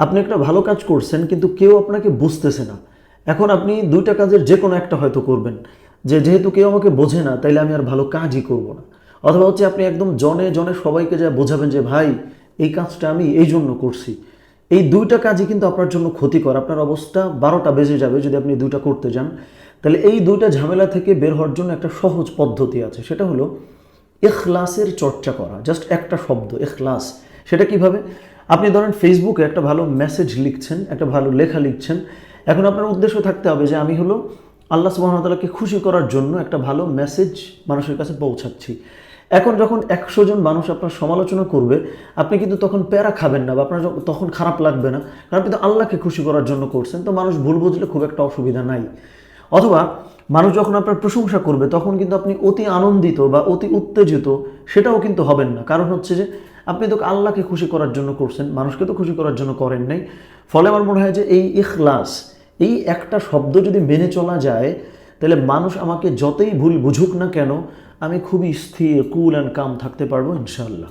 আপনি একটা ভালো কাজ করছেন, কিন্তু কেউ আপনাকে বুঝতেছে না। এখন আপনি দুইটা কাজের যে কোনো একটা হয়তো করবেন। যে যেহেতু কেউ আমাকে বোঝে না, তাইলে আমি আর ভালো কাজই করব না। অথবা হচ্ছে আপনি একদম জনে জনে সবাইকে যা বোঝাবেন যে, ভাই, এই কাজটা আমি এই জন্য করছি। এই দুইটা কাজই কিন্তু আপনার জন্য ক্ষতিকর। আপনার অবস্থা বারোটা বেজে যাবে যদি আপনি দুইটা করতে যান। তাহলে এই দুইটা ঝামেলা থেকে বের হওয়ার জন্য একটা সহজ পদ্ধতি আছে। সেটা হলো এখলাসের চর্চা করা। জাস্ট একটা শব্দ এখলাস সেটা কীভাবে? আপনি ধরেন ফেসবুকে একটা ভালো মেসেজ লিখছেন, একটা ভালো লেখা লিখছেন, এখন আপনার উদ্দেশ্য থাকতে হবে যে আমি হলো আল্লাহ সুবাহতালাকে খুশি করার জন্য একটা ভালো মেসেজ মানুষের কাছে পৌঁছাচ্ছি। এখন যখন একশো জন মানুষ আপনার সমালোচনা করবে, আপনি কিন্তু তখন প্যারা খাবেন না বা আপনার তখন খারাপ লাগবে না, কারণ আপনি তো আল্লাহকে খুশি করার জন্য করছেন, তো মানুষ ভুল বুঝলে খুব একটা অসুবিধা নাই। অথবা মানুষ যখন আপনার প্রশংসা করবে, তখন কিন্তু আপনি অতি আনন্দিত বা অতি উত্তেজিত, সেটাও কিন্তু হবেন না। কারণ হচ্ছে যে আপনি তো আল্লাহকে খুশি করার জন্য করছেন, মানুষকে তো খুশি করার জন্য করেন নাই। ফলে আমার মনে হয় যে এই ইখলাস, এই একটা শব্দ যদি মেনে চলা যায়, তাহলে মানুষ আমাকে যতই ভুল বুঝুক না কেন, আমি খুবই স্থির, কুল অ্যান্ড কাম থাকতে পারব ইনশাআল্লাহ।